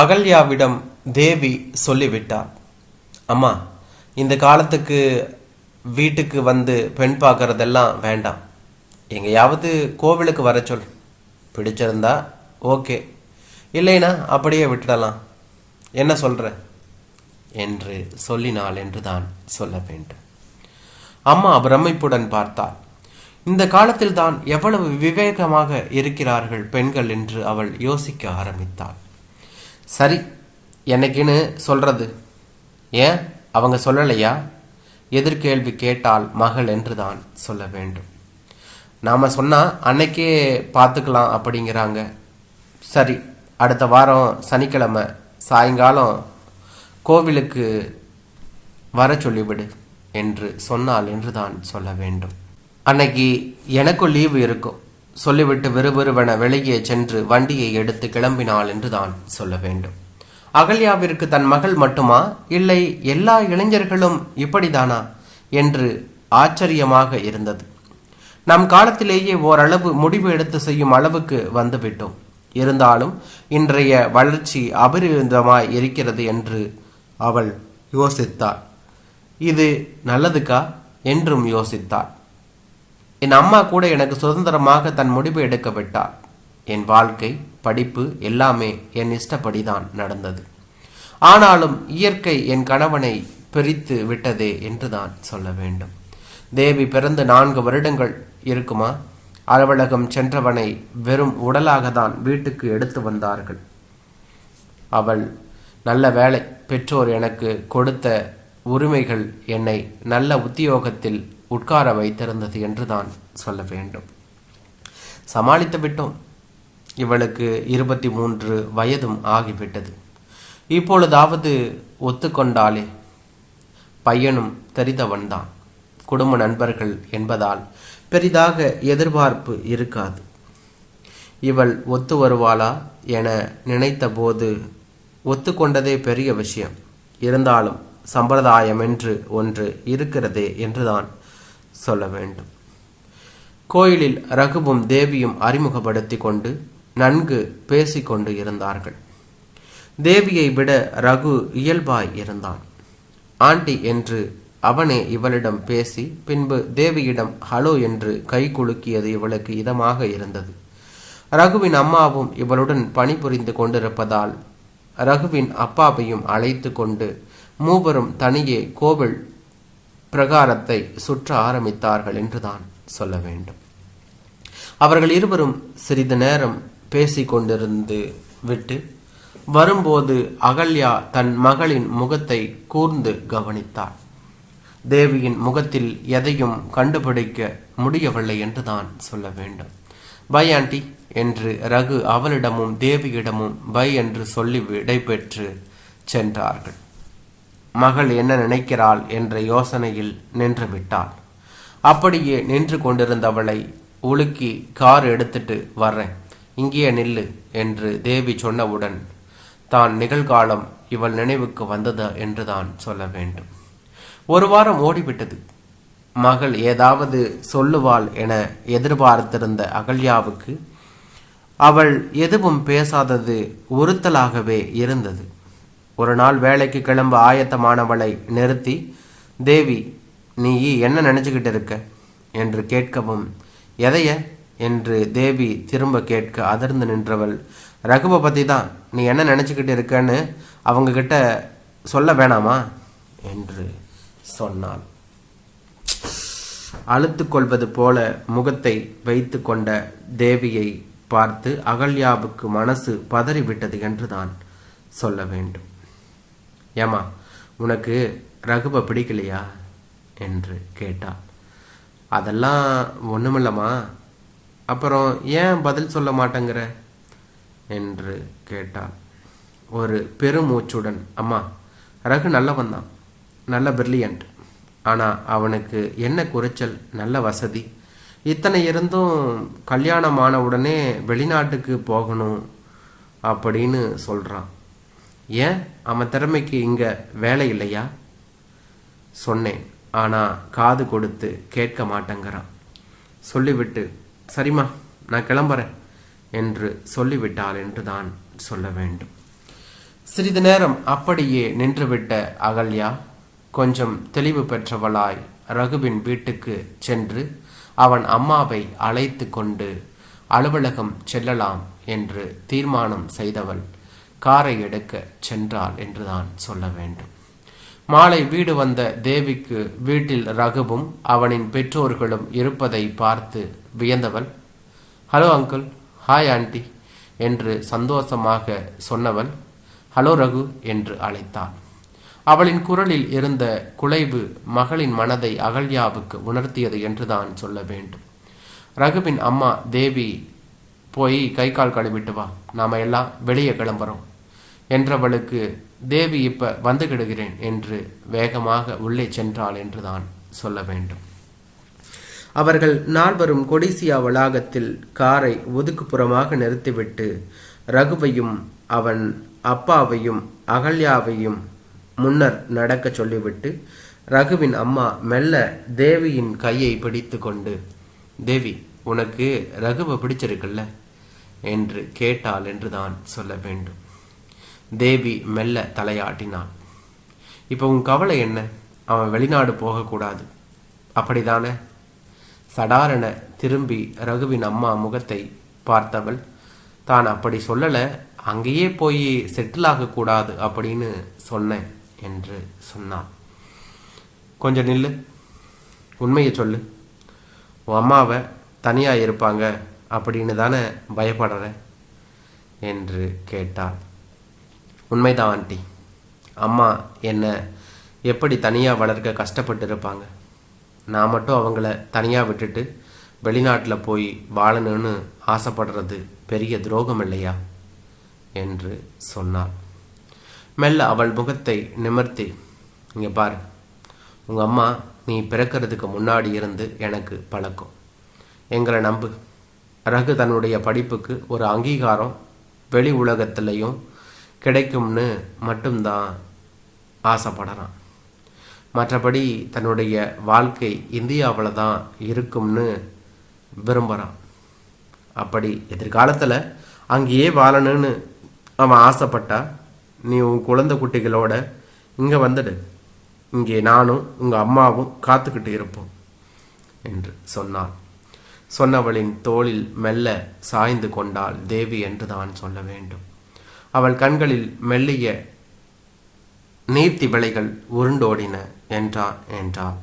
அகல்யாவிடம் தேவி சொல்லிவிட்டார் அம்மா இந்த காலத்துக்கு வீட்டுக்கு வந்து பெண் பார்க்கறதெல்லாம் வேண்டாம். எங்கேயாவது கோவிலுக்கு வர சொல். பிடிச்சிருந்தா ஓகே. இல்லைனா அப்படியே விட்டுடலாம். என்ன சொல்கிற என்று சொல்லினாள் என்று தான் சொல்ல வேண்டும். அம்மா பிரமிப்புடன் பார்த்தாள். இந்த காலத்தில் தான் எவ்வளவு விவேகமாக இருக்கிறார்கள் பெண்கள் என்று அவள் யோசிக்க ஆரம்பித்தாள். சரி என்னைக்குன்னு சொல்கிறது ஏன்? அவங்க சொல்லலையா? எதிர்கேள்வி கேட்டால் மகள் என்று தான் சொல்ல வேண்டும். நாம் சொன்னால் அன்னைக்கே பார்த்துக்கலாம் அப்படிங்கிறாங்க. சரி அடுத்த வாரம் சனிக்கிழமை சாயங்காலம் கோவிலுக்கு வர சொல்லிவிடு என்று சொன்னால் என்று தான் சொல்ல வேண்டும். அன்னைக்கு எனக்கும் லீவு இருக்கும். சொல்லிவிட்டு விறுவிறுவென வெளியே சென்று வண்டியை எடுத்து கிளம்பினாள் என்று தான் சொல்ல வேண்டும். அகல்யாவிற்கு தன் மகள் மட்டுமா? இல்லை எல்லா இளைஞர்களும் இப்படிதானா? என்று ஆச்சரியமாக இருந்தது. நம் காலத்திலேயே ஓரளவு முடிவு எடுத்து செய்யும் அளவுக்கு வந்துவிட்டோம். இருந்தாலும் இன்றைய வளர்ச்சி அபரிதமாய் இருக்கிறது என்று அவள் யோசித்தாள். இது நல்லதுக்கா? என்றும் யோசித்தாள். என் அம்மா கூட எனக்கு சுதந்திரமாக தன் முடிவு எடுக்க விட்டார் என் வாழ்க்கை படிப்பு எல்லாமே என் இஷ்டப்படிதான் நடந்தது. ஆனாலும் இயற்கை என் கணவனை பிரித்து விட்டதே என்றுதான் சொல்ல வேண்டும். தேவி பிறந்து நான்கு வருடங்கள் இருக்குமா? அலுவலகம் சென்றவனை வெறும் உடலாக தான் வீட்டுக்கு எடுத்து வந்தார்கள். அவள் நல்ல வேலை பெற்றோர் எனக்கு கொடுத்த உரிமைகள் என்னை நல்ல உத்தியோகத்தில் உட்கார வைத்திருந்தது என்றுதான் சொல்ல வேண்டும். சமாளித்து விட்டோம். இவளுக்கு இருபத்தி மூன்று வயதும் ஆகிவிட்டது. இப்பொழுதாவது ஒத்துக்கொண்டாலே பையனும் தெரிந்தவன்தான். குடும்ப நண்பர்கள் என்பதால் பெரிதாக எதிர்பார்ப்பு இருக்காது. இவள் ஒத்து வருவாளா என நினைத்தபோது ஒத்துக்கொண்டதே பெரிய விஷயம். இருந்தாலும் சம்பிரதாயம் என்று ஒன்று இருக்கிறதே என்றுதான் சொல்ல வேண்டும். கோயிலில் ரகுவும் தேவியும் அறிமுகப்படுத்தி கொண்டு நன்கு பேசிக்கொண்டு இருந்தார்கள். தேவியை விட ரகு இயல்பாய் இருந்தான். ஆண்டி என்று அவனே இவளிடம் பேசி பின்பு தேவியிடம் ஹலோ என்று கை குலுக்கியது இவளுக்கு இதமாக இருந்தது. ரகுவின் அம்மாவும் இவளுடன் பணிபுரிந்து கொண்டிருப்பதால் ரகுவின் அப்பாவையும் அழைத்து கொண்டு மூவரும் தனியே கோவில் பிரகாரத்தை சுற்ற ஆரம்பித்தார்கள் என்றுதான் சொல்ல வேண்டும். அவர்கள் இருவரும் சிறிது நேரம் பேசிக்கொண்டிருந்து விட்டு வரும்போது அகல்யா தன் மகளின் முகத்தை கூர்ந்து கவனித்தாள். தேவியின் முகத்தில் எதையும் கண்டுபிடிக்க முடியவில்லை என்றுதான் சொல்ல வேண்டும். பை ஆண்டி என்று ரகு அவளிடமும் தேவியிடமும் பை என்று சொல்லி விடைபெற்று சென்றார்கள். மகள் என்ன நினைக்கிறாள் என்ற யோசனையில் நின்று விட்டாள் அப்படியே நின்று கொண்டிருந்தவளை உலுக்கி கார் எடுத்துட்டு வர்றேன். இங்கேயே நில்லு என்று தேவி சொன்னவுடன் தான் நிகழ்காலம் இவள் நினைவுக்கு வந்தது என்றுதான் சொல்ல வேண்டும். ஒரு வாரம் ஓடிவிட்டது. மகள் ஏதாவது சொல்லுவாள் என எதிர்பார்த்திருந்த அகல்யாவுக்கு அவள் எதுவும் பேசாதது உறுத்தலாகவே இருந்தது. ஒரு நாள் வேலைக்கு கிளம்ப ஆயத்தமானவளை நிறுத்தி தேவி நீ என்ன நினச்சிக்கிட்டு இருக்க? என்று கேட்கவும் எதைய? என்று தேவி திரும்ப கேட்க அதிர்ந்து நின்றவள் ரகுவை பற்றி தான் நீ என்ன நினச்சிக்கிட்டு இருக்கன்னு அவங்கக்கிட்ட சொல்ல வேணாமா? என்று சொன்னாள். அழுத்து கொள்வது போல முகத்தை வைத்து கொண்ட தேவியை பார்த்து அகல்யாவுக்கு மனசு பதறிவிட்டது என்று தான் சொல்ல வேண்டும். ஏமா உனக்கு ரகுவை பிடிக்கலையா? என்று கேட்டாள் அதெல்லாம் ஒன்றுமில்லம்மா அப்புறம் ஏன் பதில் சொல்ல மாட்டேங்கிற? என்று கேட்டாள் ஒரு பெருமூச்சுடன் அம்மா ரகு நல்லவன் தான். நல்ல பிரில்லியன்ட் ஆனால் அவனுக்கு என்ன குறைச்சல்? நல்ல வசதி. இத்தனை இருந்தும் கல்யாணமான உடனே வெளிநாட்டுக்கு போகணும் அப்படின்னு சொல்கிறான் ஏன் அவன் திறமைக்கு இங்கே வேலை இல்லையா? சொன்னேன். ஆனால் காது கொடுத்து கேட்க மாட்டேங்கிறான். சொல்லிவிட்டு சரிம்மா நான் கிளம்புறேன் என்று சொல்லிவிட்டாள் என்று தான் சொல்ல வேண்டும். சிறிது நேரம் அப்படியே நின்றுவிட்ட அகல்யா கொஞ்சம் தெளிவு பெற்றவளாய் ரகுவின் வீட்டுக்கு சென்று அவன் அம்மாவை அழைத்து கொண்டு அலுவலகம் செல்லலாம் என்று தீர்மானம் செய்தவள். காரை எடுக்க சென்றாள் என்றுதான் சொல்ல வேண்டும். மாலை வீடு வந்த தேவிக்கு வீட்டில் ரகுவும் அவனின் பெற்றோர்களும் இருப்பதை பார்த்து வியந்தவள் ஹலோ அங்கிள் ஹாய் ஆண்டி என்று சந்தோஷமாக சொன்னவள் ஹலோ ரகு என்று அழைத்தாள். அவளின் குரலில் இருந்த குலைவு மகளின் மனதை அகல்யாவுக்கு உணர்த்தியது என்றுதான் சொல்ல வேண்டும். ரகுவின் அம்மா தேவி போய் கை கால் கழுவிட்டு வா. நாம எல்லாம் வெளியே கிளம்புறோம். என்றவளுக்கு தேவி இப்ப வந்து கிடுகிறேன் என்று வேகமாக உள்ளே சென்றாள் என்றுதான் சொல்ல வேண்டும். அவர்கள் நால்வரும் கொடிசியா வளாகத்தில் காரை ஒதுக்குப்புறமாக நிறுத்திவிட்டு ரகுவையும் அவன் அப்பாவையும் அகல்யாவையும் முன்னர் நடக்க சொல்லிவிட்டு ரகுவின் அம்மா மெல்ல தேவியின் கையை பிடித்து கொண்டு தேவி உனக்கு ரகுவை பிடிச்சிருக்குல்ல? என்று கேட்டாள் என்றுதான் சொல்ல வேண்டும். தேவி மெல்ல தலையாட்டினாள். இப்போ உன் கவலை என்ன? அவன் வெளிநாடு போகக்கூடாது. அப்படிதானே? சடாரென திரும்பி ரகுவின் அம்மா முகத்தை பார்த்தவள். தான் அப்படி சொல்லலை. அங்கேயே போய் செட்டில் ஆகக்கூடாது அப்படின்னு சொன்னேன் என்று சொன்னான் கொஞ்சம் நில்லு. உண்மையை சொல்லு. உன் அம்மாவை தனியாக இருப்பாங்க அப்படின்னு தானே பயப்படுற என்று கேட்டாள். உண்மைதான் ஆண்டி. அம்மா என்னை எப்படி தனியாக வளர்க்க கஷ்டப்பட்டு இருப்பாங்க நான் மட்டும் அவங்கள தனியாக விட்டுட்டு வெளிநாட்டில் போய் வாழணும்னு ஆசைப்படுறது பெரிய துரோகம் இல்லையா? என்று சொன்னாள். மெல்ல அவள் முகத்தை நிமிர்த்தி இங்கே பாரு உங்கள் அம்மா நீ பிறக்கிறதுக்கு முன்னாடி இருந்து எனக்கு பழக்கம். எங்களை நம்பு. ரகு தன்னுடைய படிப்புக்கு ஒரு அங்கீகாரம் வெளி உலகத்திலையும் கிடைக்கும்னு மட்டும்தான் ஆசைப்படுறான். மற்றபடி தன்னுடைய வாழ்க்கை இந்தியாவில் தான் இருக்கும்னு விரும்புகிறான் அப்படி எதிர்காலத்தில் அங்கேயே வாழணும்னு அவன் ஆசைப்பட்டா நீ உன் குழந்தை குட்டிகளோட இங்கே வந்துடு. இங்கே நானும் உங்கள் அம்மாவும் காத்துக்கிட்டு இருப்போம் என்று சொன்னாள் சொன்னவளின் தோளில் மெல்ல சாய்ந்து கொண்டால் தேவி என்று தான் சொல்ல வேண்டும். அவள் கண்களில் மெல்லிய நீர்த்தி விளைகள் உருண்டோடின என்றா என்றாள்